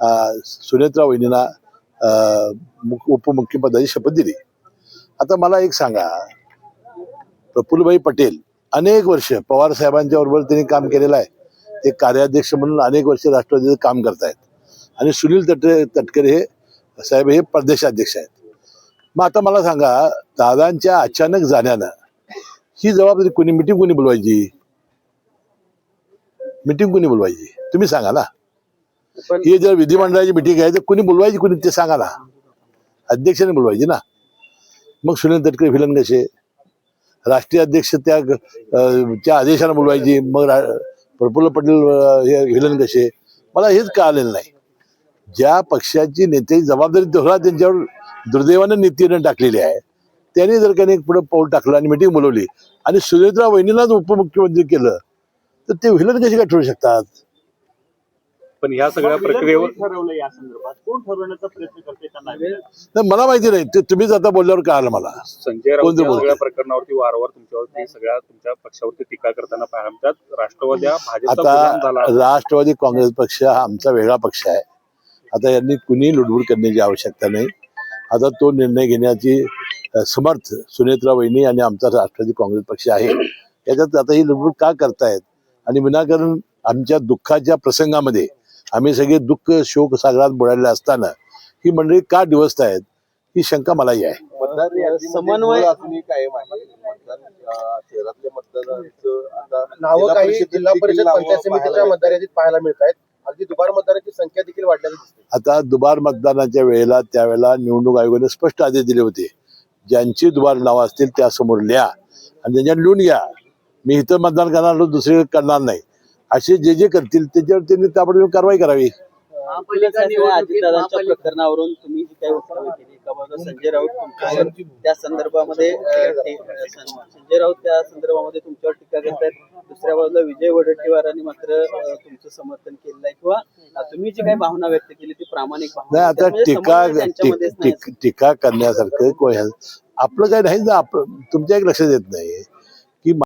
सुनेत्रा वहिनींना उपमुख्यमंत्र्याची शपथ दिली आता मला एक सांगा प्रफुल्लभाई पटेल अनेक वर्ष पवार साहेबांच्या बरोबर त्यांनी काम केलेलं आहे ते कार्याध्यक्ष म्हणून अनेक वर्ष राष्ट्रवादीचं काम करतायत आणि सुनील तटरे तटकरे हे साहेब हे प्रदेशाध्यक्ष आहेत मग आता मला सांगा दादांच्या अचानक जाण्यानं ही जबाबदारी कोणी मिटिंग कोणी बोलवायची मिटिंग कोणी बोलवायची तुम्ही सांगा ना ही जर विधिमंडळाची मिटिंग आहे तर कुणी बोलवायची कुणी ते सांगा ना अध्यक्षाने बोलवायची ना. मग सुनील तटकरे फिलन कसे? राष्ट्रीय अध्यक्ष त्या त्या आदेशाने बोलवायची. मग प्रफुल्ल पटेल हे विलन कसे? मला हेच कळालेलं नाही. ज्या पक्षाची नेते जबाबदारी दोहरा त्यांच्यावर दुर्दैवानं नीतीनं टाकलेली आहे त्यांनी जर काही पुढे पाऊल टाकलं आणि मिटिंग बोलवली आणि सुनेत्रा वहिनीलाच उपमुख्यमंत्री केलं तर ते विलन कसे काय ठरू शकतात? पण ह्या सगळ्या प्रक्रियेवर ठरवलं या संदर्भात. कोण ठरवण्याचा प्रयत्न करते त्यांना? नाही, मला माहिती नाही. ते तुम्हीच आता बोलल्यावर कळालं मला. संजय राऊत या? सगळ्या प्रकरणावरती वारंवार तुमच्यावरती सगळ्या तुमच्या पक्षावरती टीका करताना मिळतात. राष्ट्रवादी हा आता राष्ट्रवादी काँग्रेस पक्ष हा आमचा वेगळा पक्ष आहे. आता यांनी कुणी लुडबुड करण्याची आवश्यकता नाही. आता तो निर्णय घेण्याची समर्थ सुनेत्रा वहिनी आणि आमचा राष्ट्रवादी काँग्रेस पक्ष आहे. याच्यात आता ही लुडबुड का करतायत? आणि विनाकारण आमच्या दुःखाच्या प्रसंगामध्ये आम्ही सगळे दुःख शोक सागरात बुडालेले असताना ही मंडळी का डिवसतायत ही शंका मलाही आहे. समन्वय- आता नावं जिल्हा काही परिषदेत जिल्हा देखील परिषद नावं पंचायत समितीच्या पाहायला मतदार यादीत पाहायला मिळत आहेत. अगदी दुबार मतदारांची संख्या देखील वाढलेली दिसते आता दुबार मतदानाच्या वेळेला त्यावेळेला निवडणूक आयोगाने स्पष्ट आदेश दिले होते. ज्यांची दुबार नावं असतील त्या समोर लिहा आणि त्यांच्यात लिहून घ्या. मी इथं मतदान करणार दुसरे करणार नाही. असे जे जे करतील त्याच्यावर त्यांनी ताबडतोब कारवाई करावी अजितदादांच्या प्रकरणावरून तुम्ही जी काही वक्तव्य केली का बाबा संजय राऊत तुमच्यावर त्या संदर्भामध्ये संजय राऊत त्या संदर्भामध्ये तुमच्यावर टीका करतात दुसऱ्या बाजूला विजय वडेट्टीवारांनी मात्र तुमचं समर्थन केलेलं आहे किंवा तुम्ही जी काही भावना व्यक्त केली ती प्रामाणिक भावना नाही आहे. आता टीका टीक- करण्यासारखं? आपलं काही नाही ना आपलं तुमच्या एक लक्षात येत नाही